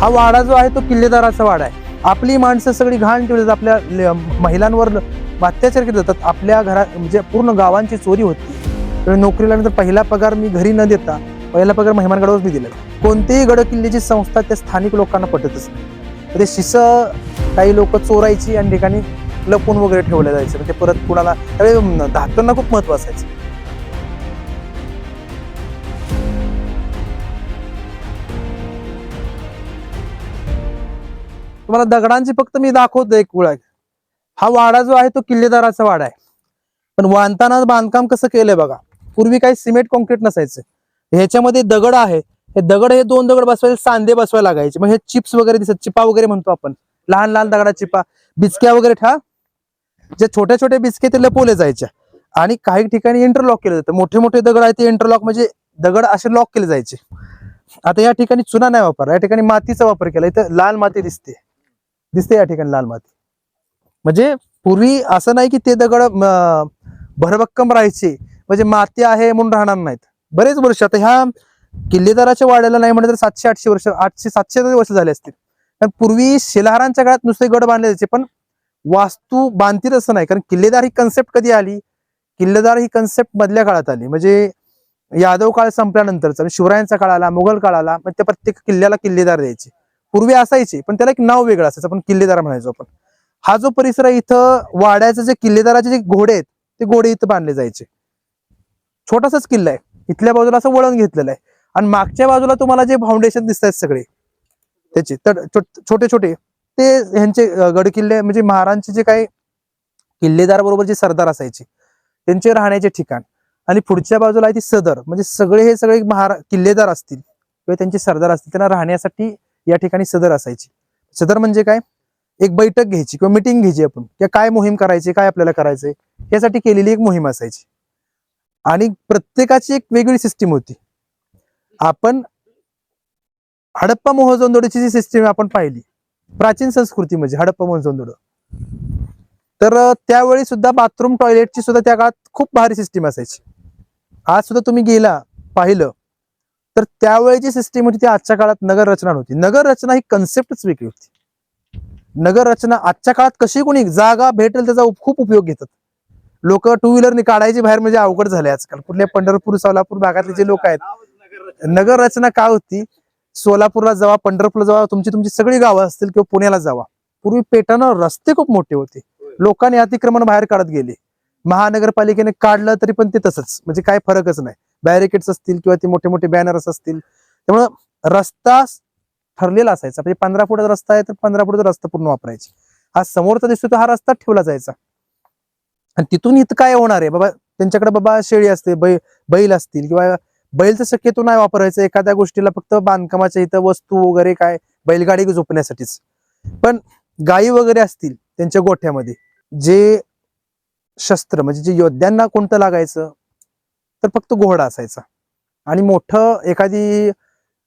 हा वाडा जो आहे तो किल्लेदाराचा वाडा आहे. आपली माणसं सगळी घाण ठेवली आपल्या महिलांवर अत्याचार केले जातात आपल्या घरात म्हणजे पूर्ण गावांची चोरी होती. त्यामुळे नोकरीला नंतर पहिला पगार मी घरी न देता पहिला पगार मेहमानगडावर मी दिला. कोणतीही गड किल्ल्याची संस्था त्या स्थानिक लोकांना पटतच नाही. ते शिस काही लोक चोरायची आणि ठिकाणी लपून वगैरे ठेवलं जायचं. म्हणजे परत कुणाला त्यावेळी धातूंना खूप महत्त्व असायचं. तुम्हाला दगडांची फक्त मी दाखवतो एक वेळा हा वाडा जो आहे तो किल्लेदाराचा वाडा आहे. पण बांधताना बांधकाम कसं केलंय बघा. पूर्वी काही सिमेंट कॉन्क्रीट नसायचं. ह्याच्यामध्ये दगड आहे. हे दगड हे दोन दगड बसवायचे सांधे बसवायला लागायचे. मग हे चिप्स वगैरे दिसत चिपा वगैरे म्हणतो आपण. लहान लहान दगडा चिपा. बिचक्या वगैरे ठा जे छोटे छोटे बिचके ते लपवले जायचे आणि काही ठिकाणी इंटरलॉक केलं जातं. मोठे मोठे दगड आहेत ते इंटरलॉक म्हणजे दगड असे लॉक केले जायचे. आता या ठिकाणी चुना नाही वापर या ठिकाणी मातीचा वापर केला. इथं लाल माती दिसते. दिसते या ठिकाणी लाल माती. म्हणजे पूर्वी असं नाही की ते दगड भरभक्कम राहायचे. म्हणजे माती आहे म्हणून राहणार नाहीत. बरेच वर्ष आता ह्या किल्लेदाराच्या वाड्याला नाही म्हणलं तर सातशे आठशे वर्ष आठशे सातशे वर्ष झाले असतील. कारण पूर्वी शिलाहारांच्या काळात नुसते गड बांधले जायचे पण वास्तू बांधतील असं नाही. कारण किल्लेदार ही कन्सेप्ट कधी आली? किल्लेदार ही कन्सेप्ट मधल्या काळात आली. म्हणजे यादव काळ संपल्यानंतरचा म्हणजे शिवरायांचा काळ आला मुघल काळ आला मग त्या प्रत्येक किल्ल्याला किल्लेदार द्यायचे. पूर्वी असायचे पण त्याला एक नाव वेगळं असायचं आपण किल्लेदार म्हणायचो आपण. हा जो परिसर आहे इथं वाड्याचे जे किल्लेदाराचे जे घोडे आहेत ते घोडे इथं बांधले जायचे. छोटासाच किल्ला आहे. इथल्या बाजूला असं वळण घेतलेलं आहे. आणि मागच्या बाजूला तुम्हाला जे फाउंडेशन दिसत आहेत सगळे त्याचे तर छोटे छोटे ते ह्यांचे गड किल्ले म्हणजे महाराजांचे जे काही किल्लेदार बरोबर जे सरदार असायचे त्यांचे राहण्याचे ठिकाण. आणि पुढच्या बाजूला आहे ती सदर म्हणजे सगळे हे सगळे महारा किल्लेदार असतील किंवा त्यांचे सरदार असतील त्यांना राहण्यासाठी या ठिकाणी सदर असायची. सदर म्हणजे काय? एक बैठक घ्यायची किंवा मिटिंग घ्यायची आपण. किंवा काय मोहीम करायची काय आपल्याला करायचंय यासाठी केलेली एक मोहीम असायची. आणि प्रत्येकाची एक वेगळी सिस्टीम होती. आपण हडप्पा मोहजोंदोडीची जी सिस्टीम आपण पाहिली प्राचीन संस्कृती म्हणजे हडप्पा मोहजोंदोड तर त्यावेळी सुद्धा बाथरूम टॉयलेटची सुद्धा त्या काळात खूप भारी सिस्टीम असायची. आज सुद्धा तुम्ही गेला पाहिलं तर त्यावेळेची सिस्टीम होती ती आजच्या काळात नगर रचना नव्हती. नगर रचना ही कन्सेप्टच वेगळी होती. नगर रचना आजच्या काळात कशी कोणी जागा भेटेल त्याचा खूप उपयोग घेतात. लोक टू व्हीलरने काढायची बाहेर म्हणजे अवघड झाले आजकाल. कुठल्या पंढरपूर सोलापूर भागातले जे लोक आहेत. नगर रचना काय होती? सोलापूरला जावा पंढरपूरला जावा तुमची तुमची सगळी गावं असतील किंवा पुण्याला जावा. पूर्वी पेटानं रस्ते खूप मोठे होते. लोकांनी अतिक्रमण बाहेर काढत गेले. महानगरपालिकेने काढलं तरी पण ते तसंच. म्हणजे काय फरकच नाही. बॅरिकेड्स असतील किंवा ते मोठे मोठे बॅनर्स असतील. त्यामुळं रस्ता ठरलेला असायचा. म्हणजे पंधरा फुटाचा रस्ता आहे तर पंधरा फुटाचा रस्ता पूर्ण वापरायचे. हा समोरचा दिसतो तो हा रस्ता ठेवला जायचा. आणि तिथून इथं काय होणार आहे? बाबा त्यांच्याकडे बाबा शेळी असते बै बैल असतील किंवा बैलचं शक्यतो नाही वापरायचं. एखाद्या गोष्टीला फक्त बांधकामाच्या इथं वस्तू वगैरे काय बैलगाडी झोपण्यासाठीच. पण गायी वगैरे असतील त्यांच्या गोठ्यामध्ये जे शस्त्र म्हणजे जे योद्ध्यांना कोणतं लागायचं? तर फक्त घोडा असायचा. आणि मोठं एखादी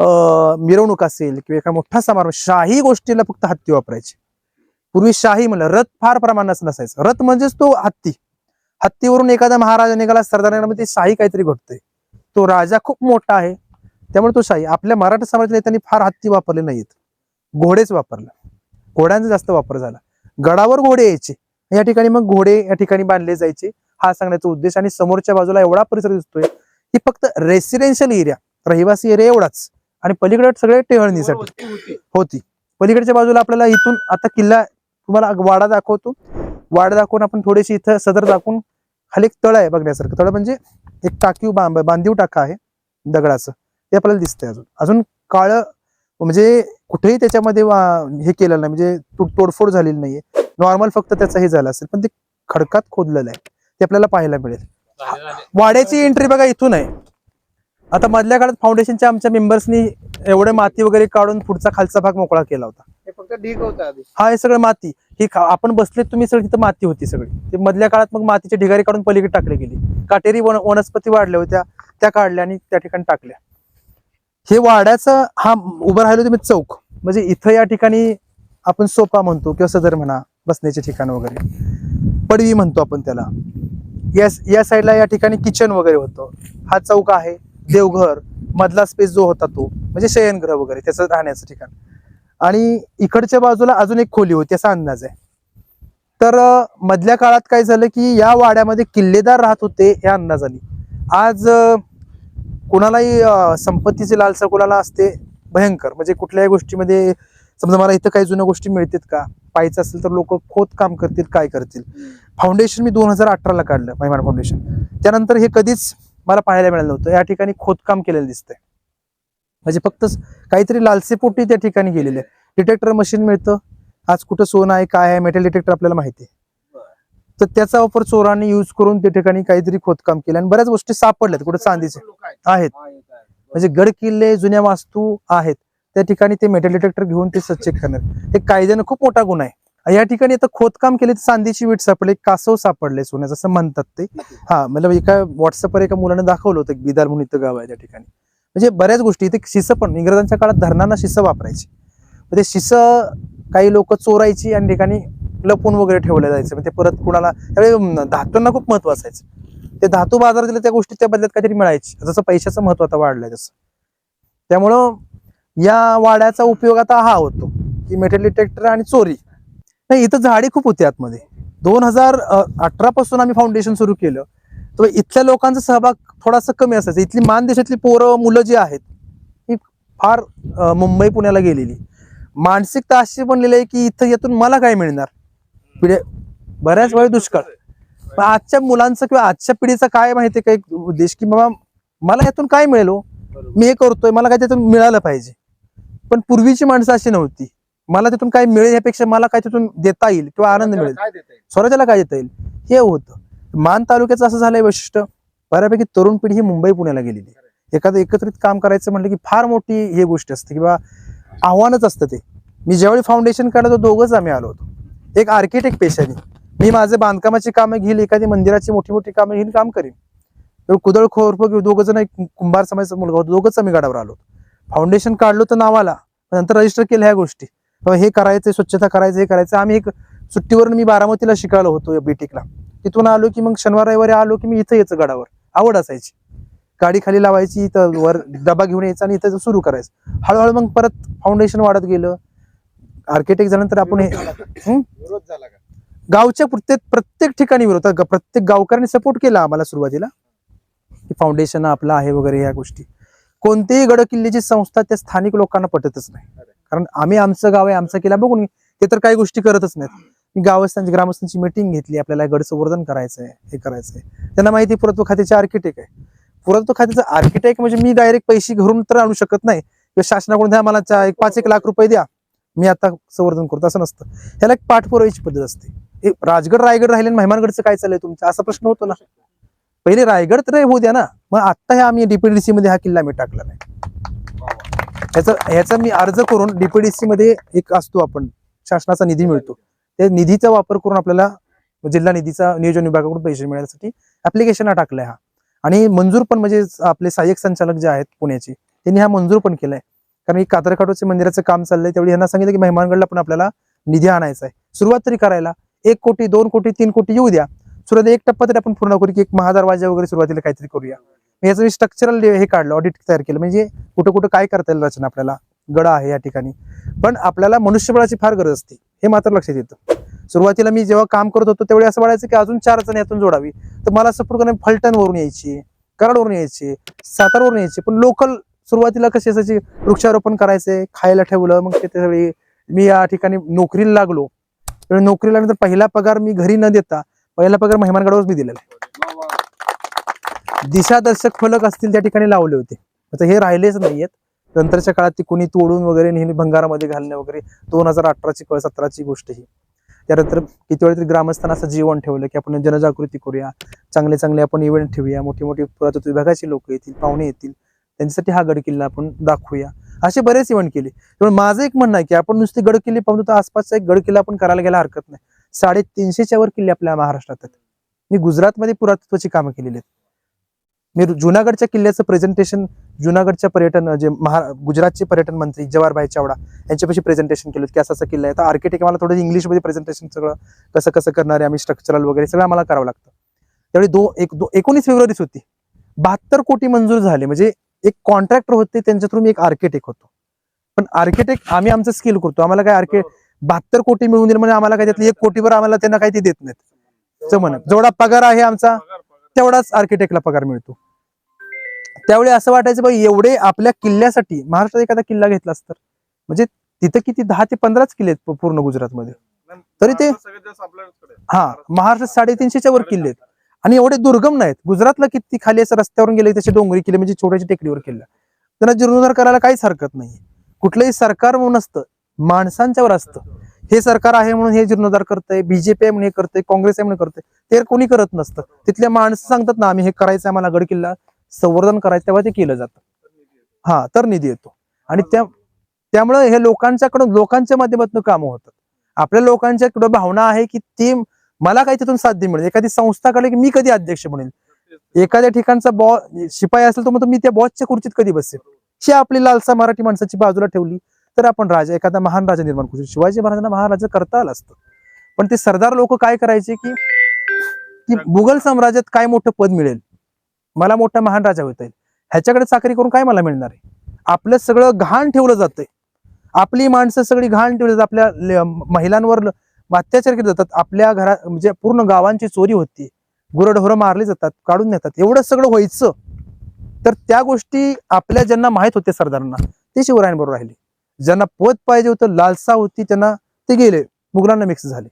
अं, मिरवणूक असेल किंवा एखादा मोठा समारोह शाही गोष्टीला फक्त हत्ती वापरायची. पूर्वी शाही म्हणलं रथ फार प्रमाणात नसायचं. रथ म्हणजेच तो हत्ती. हत्तीवरून एखादा महाराजा निघाला सरदार शाही काहीतरी घडतोय. तो राजा खूप मोठा आहे. त्यामुळे तो शाही. आपल्या मराठा समाजाच्या नेत्यांनी फार हत्ती वापरले नाहीत. घोडेच वापरले. घोड्यांचा जास्त वापर झाला. गडावर घोडे यायचे. या ठिकाणी मग घोडे या ठिकाणी बांधले जायचे. हा सांगण्याचा उद्देश आणि समोरच्या बाजूला एवढा परिसर दिसतोय की फक्त रेसिडेन्शियल एरिया रहिवासी एरिया एवढाच. आणि पलीकडे सगळे टेहळणीसाठी होती पलीकडच्या बाजूला आपल्याला इथून आता किल्ला तुम्हाला वाडा दाखवतो. वाडा दाखवून आपण थोडीशी इथं सदर दाखवून खाली एक तळ आहे बघण्यासारखं. तळ म्हणजे एक टाकीव बांब बांधीव टाका आहे दगडाचं. ते आपल्याला दिसतंय अजून. अजून काळ म्हणजे कुठेही त्याच्यामध्ये वा- हे केलेलं नाही म्हणजे तोड- तोडफोड झालेली नाहीये. नॉर्मल फक्त त्याचं हे झालं असेल पण ते खडकात खोदलेलं आहे. ते आपल्याला पाहायला मिळेल. वाड्याची एंट्री बघा इथून आहे. आता मधल्या काळात फाउंडेशनच्या आमच्या मेंबर्सनी एवढे माती वगैरे काढून पुढचा खालचा भाग मोकळा केला होता. हे हा सगळं माती. ही आपण बसले तुम्ही सगळी तिथं माती होती सगळी. ते मधल्या काळात मग मातीचे ढिगारी काढून पलीकडे टाकले गेली. काटेरी वन वनस्पती वाढल्या होत्या त्या काढल्या आणि त्या ठिकाणी टाकल्या. हे वाड्याचा हा उभं राहिलो तुम्ही चौक. म्हणजे इथं या ठिकाणी आपण सोपा म्हणतो किंवा सदर म्हणा बसण्याचे ठिकाण वगैरे. पडवी म्हणतो आपण त्याला. या या साईडला या ठिकाणी किचन वगैरे होतं. हा चौक आहे देवघर मधला स्पेस जो होता तो म्हणजे शयनगृह वगैरे त्याचं राहण्याचं ठिकाण. आणि इकडच्या बाजूला अजून एक खोली होती असा अंदाज आहे. तर मधल्या काळात काय झालं की या वाड्यामध्ये किल्लेदार राहत होते या अंदाजाने आज कुणालाही संपत्तीची लालसा कुणाला असते भयंकर. म्हणजे कुठल्याही गोष्टीमध्ये समजा मला इथं काही जुन्या गोष्टी मिळतात का? पाहायचं असेल तर लोक खोद काम करतील काय करतील? फाउंडेशन मी दोन हजार अठराला काढलं महिमान फाउंडेशन त्यानंतर हे कधीच मला पाहायला मिळालं नव्हतं. या ठिकाणी खोदकाम केलेलं दिसतंय. म्हणजे फक्त काहीतरी लालसेपोटी त्या ठिकाणी गेलेले. डिटेक्टर मशीन मिळतं. आज कुठं सोनं आहे काय आहे मेटल डिटेक्टर आपल्याला माहिती आहे. तर त्याचा वापर चोरांनी यूज करून त्या ठिकाणी काहीतरी खोदकाम केलं. आणि बऱ्याच गोष्टी सापडल्यात. कुठे चांदीचे आहेत. म्हणजे गड किल्ले जुन्या वास्तू आहेत. त्या ठिकाणी ते मेटल डिटेक्टर घेऊन ते चेक करणार. हे कायद्यानं खूप मोठा गुन्हा आहे. या ठिकाणी आता खोदकाम केले तर चांदीची वीट सापडले कासव सापडले सोन्याचं असं म्हणतात ते. हा मतलब एका व्हॉट्सअपवर एका मुलाने दाखवलं होतं बिदार म्हणून इथं गाव आहे त्या ठिकाणी. म्हणजे बऱ्याच गोष्टी इथे शिस पण इंग्रजांच्या काळात धरणांना शिस वापरायची. ते शिस काही लोक चोरायची आणि ठिकाणी लपून वगैरे ठेवलं जायचं. म्हणजे परत कुणाला त्यावेळी धातूंना खूप महत्त्व असायचं. ते धातू बाजार दिले त्या गोष्टी त्या बदल्यात काहीतरी मिळायची. जसं पैशाचं महत्त्व आता वाढलंय जसं त्यामुळं या वाड्याचा उपयोग आता हा होतो की मेटल डिटेक्टर आणि चोरी. नाही इथं झाडी खूप होती आतमध्ये. दोन हजार अठरा पासून आम्ही फाउंडेशन सुरू केलं. तर इथल्या लोकांचा सहभाग थोडासा कमी असायचा. इथली मान देशातली पोरं मुलं जी आहेत ही फार मुंबई पुण्याला गेलेली. मानसिकता अशी बनलेली आहे की इथं यातून मला काय मिळणार? पिढ्या बऱ्याच वेळी दुष्काळ. पण आजच्या मुलांचं किंवा आजच्या पिढीचं काय माहिती काय एक उद्देश की बाबा मला यातून काय मिळेल हो? मी हे करतोय मला काय त्यातून मिळालं पाहिजे. पण पूर्वीची माणसं अशी नव्हती. मला त्यातून काय मिळेल यापेक्षा मला काय त्यातून देता येईल किंवा आनंद मिळेल. स्वराज्याला काय देता येईल? हे होतं. मान तालुक्याचं असं झालंय वैशिष्ट्य बऱ्यापैकी तरुण पिढी ही मुंबई पुण्याला गेलेली. एखादं एकत्रित काम करायचं म्हटलं की फार मोठी ही गोष्ट असते किंवा आव्हानच असतं ते. मी ज्यावेळी फाउंडेशन काढलं तर दोघंच आम्ही आलो होतो. एक आर्किटेक्ट पेशाने. मी माझे बांधकामाची कामं घेईल एखादी मंदिराची मोठी मोठी कामं घेईल काम करीन. कुदळ खोरप घेऊ दोघं जण एक कुंभार समाजाचा मुलगा होता दोघंच आम्ही गडावर आलो फाउंडेशन काढलो तर नावाला. नंतर रजिस्टर केलं ह्या गोष्टी. हे करायचं स्वच्छता करायचं हे करायचं आम्ही एक सुट्टीवरून मी बारामतीला शिकायला होतो बीटेकला तिथून आलो की मग शनिवार रविवारी आलो की मी इथं यायचं गडावर. आवड असायची. गाडी खाली लावायची इथं वर डबा घेऊन यायचा आणि इथं सुरू करायचं. हळूहळू मग परत फाउंडेशन वाढत गेलं. आर्किटेक्ट झाल्यानंतर आपण हे? विरोध झाला का? गावच्या प्रत्येक प्रत्येक ठिकाणी विरोध. प्रत्येक गावकऱ्यांनी सपोर्ट केला आम्हाला सुरुवातीला. की फाउंडेशन आपलं आहे वगैरे ह्या गोष्टी. कोणतीही गड किल्ल्याची संस्था त्या स्थानिक लोकांना पटतच नाही. कारण आम्ही आमचं गाव आहे आमचा किल्ला बघून ते तर काही गोष्टी करतच नाहीत. गावस्थांची ग्रामस्थांची मिटिंग घेतली आपल्याला गड संवर्धन करायचंय हे करायचंय. त्यांना माहिती आहे पुरातत्व खात्याचे आर्किटेक्ट आहे. पुरातत्व खात्याचं आर्किटेक्ट म्हणजे मी डायरेक्ट पैसे घरून तर आणू शकत नाही. किंवा शासनाकडून द्या मला एक पाच एक लाख रुपये द्या. मी आता संवर्धन करतो असं नसतं. ह्याला एक पाठपुराव्याची पद्धत असते. राजगड रायगड राहिले मेहमानगडचं काय चाललंय तुमचं? असा प्रश्न होतो ना. पहिले रायगड तर होऊ द्या ना. मग आता हे आम्ही डीपीडीसी मध्ये हा किल्ला मी टाकला नाही. ह्याचा ह्याचा मी अर्ज करून डीपीडीसी मध्ये एक असतो आपण शासनाचा निधी मिळतो. त्या निधीचा वापर करून आपल्याला जिल्हा निधीचा नियोजन विभागाकडून पैसे मिळण्यासाठी ऍप्लिकेशन हा टाकलाय हा. आणि मंजूर पण म्हणजे आपले सहाय्यक संचालक जे आहेत पुण्याचे त्यांनी हा मंजूर पण केलाय. कारण की कातरखाटोचे मंदिराचं काम चाललंय त्यावेळी यांना सांगितलं की मेहमानगडला पण आपल्याला निधी आणायचा आहे सुरुवात तरी करायला एक कोटी दोन कोटी तीन कोटी येऊ द्या. सुरुवात एक टप्पा तरी आपण पूर्ण करू की एक महादरवाजा वगैरे सुरुवातीला काहीतरी करूया. याचं मी स्ट्रक्चरल हे काढलं ऑडिट तयार केलं. म्हणजे कुठं कुठं काय करता येईल रचना आपल्याला. गड आहे या ठिकाणी. पण आपल्याला मनुष्यबळाची फार गरज असते हे मात्र लक्षात येतं. सुरुवातीला मी जेव्हा काम करत होतो त्यावेळी असं वाटायचं की अजून चार जण यातून जोडावी. तर मला सपोर्ट फलटणवरून यायची कराडवरून यायची सातारवरून यायची. पण लोकल सुरुवातीला कशी असायची वृक्षारोपण करायचे खायला ठेवलं. मग ते मी या ठिकाणी नोकरीला लागलो. त्यावेळी नोकरीला नंतर पहिला पगार मी घरी न देता पहिला पगार मेहमानगडावर मी दिलेला आहे. दिशादर्शक फलक असतील त्या ठिकाणी लावले होते. आता हे राहिलेच नाहीयेत. नंतरच्या काळात ती कोणी तोडून वगैरे नेहमी भंगारामध्ये घालणे वगैरे दोन हजार अठराची किंवा सतराची गोष्ट ही. त्यानंतर किती वेळ तरी ग्रामस्थांना असं जीवन ठेवलं की आपण जनजागृती करूया चांगले चांगले आपण इव्हेंट ठेवूया मोठी मोठी पुरातत्व विभागाची लोक येतील पाहुणे येतील त्यांच्यासाठी हा गड किल्ला आपण दाखवूया. असे बरेच इव्हेंट केले. त्यामुळे माझं एक म्हणणं आहे की आपण नुसते गड किल्ले पाहतो तर आसपासचा एक गड किल्ला आपण करायला गेला हरकत नाही. साडेतीनशेच्या वर किल्ले आपल्या महाराष्ट्रात आहेत. मी गुजरातमध्ये पुरातत्वाची कामं केलेली आहेत. मी जुनागडच्या किल्ल्याचं प्रेझेंटेशन जुनागडच्या पर्यटन जे महा गुजरातचे पर्यटन मंत्री जवाहरभाई चावडा यांच्यापाशी प्रेझेंटेशन केलं की असा असा किल्ला आहे. तर आर्किटेक्ट मला थोडं इंग्लिशमध्ये प्रेझेंटेशन सगळं कसं कसं करणार आहे आम्ही स्ट्रक्चरल वगैरे सगळं आम्हाला करावं लागतं. त्यावेळी दो एक दो एकोणीस फेब्रुवारीच होती. बहात्तर कोटी मंजूर झाले. म्हणजे एक कॉन्ट्रॅक्टर होते त्यांच्या थ्रू मी एक आर्किटेक्ट होतो. पण आर्किटेक्ट आम्ही आमचं स्किल करतो. आम्हाला काय आर्किटेक्ट बहात्तर कोटी मिळून दिले म्हणजे आम्हाला काय त्यातलं एक कोटीवर आम्हाला त्यांना काही ते देत नाहीत. म्हणत. जेवढा पगार आहे आमचा तेवढाच आर्किटेक्टला पगार मिळतो. त्यावेळी असं वाटायचं बघ एवढे आपल्या किल्ल्यासाठी महाराष्ट्रात एखादा किल्ला घेतला तर? म्हणजे तिथं किती दहा ते पंधराच किल्ले आहेत पूर्ण गुजरातमध्ये. तरी ते-. हा महाराष्ट्रात साडेतीनशेच्या वर किल्ले आहेत. आणि एवढे दुर्गम नाहीत. गुजरातला किती खाली असं रस्त्यावरून गेले तसे डोंगरी किल्ले म्हणजे छोट्याच्या टेकडीवर किल्ला. त्यांना जीर्णोद्धार करायला काहीच हरकत नाही कुठलंही सरकार म्हणून नसतं माणसांच्यावर असतं. हे सरकार आहे म्हणून हे जीर्णोद्धार करतंय बीजेपी आहे म्हणून हे करतंय काँग्रेस आहे म्हणून करतंय. ते कोणी करत नसतं. तिथल्या माणसं सांगतात ना आम्ही हे करायचं आम्हाला गड किल्ला संवर्धन करायचं तेव्हा ते केलं जातं. हा तर निधी येतो. आणि त्या त्यामुळे हे लोकांच्याकडून लोकांच्या माध्यमातून कामं होतात आपल्या लोकांच्याकडे भावना आहे की ती मला काही तिथून साध्य मिळेल. एखादी संस्था की मी कधी अध्यक्ष बनेल? एखाद्या ठिकाणचा बॉ शिपाई असेल तर मग मी त्या बॉसच्या खुर्चीत कधी बसेल? ही आपली लालसा मराठी माणसाची बाजूला ठेवली. तर आपण राजा एखादा महान राजा निर्माण करू शकतो. शिवाजी महाराजांना महाराजा करता आलं असतं. पण ते सरदार लोक काय करायचे की की मुघल साम्राज्यात काय मोठं पद मिळेल? मला मोठा महान राजा होता येईल. ह्याच्याकडे चाकरी करून काय मला मिळणार आहे? आपलं सगळं घाण ठेवलं जातंय. आपली माणसं सगळी घाण ठेवली जातात. आपल्या महिलांवर अत्याचार केले जातात. आपल्या घरा म्हणजे पूर्ण गावांची चोरी होती. गुरढोरं मारली जातात काढून नेतात. एवढं सगळं व्हायचं. तर त्या गोष्टी आपल्या ज्यांना माहीत होत्या सरदारांना ते शिवरायांबरोबर राहिले. ज्यांना पद पाहिजे होतं लालसा होती त्यांना ते गेले. मुघलांना मिक्स झाले.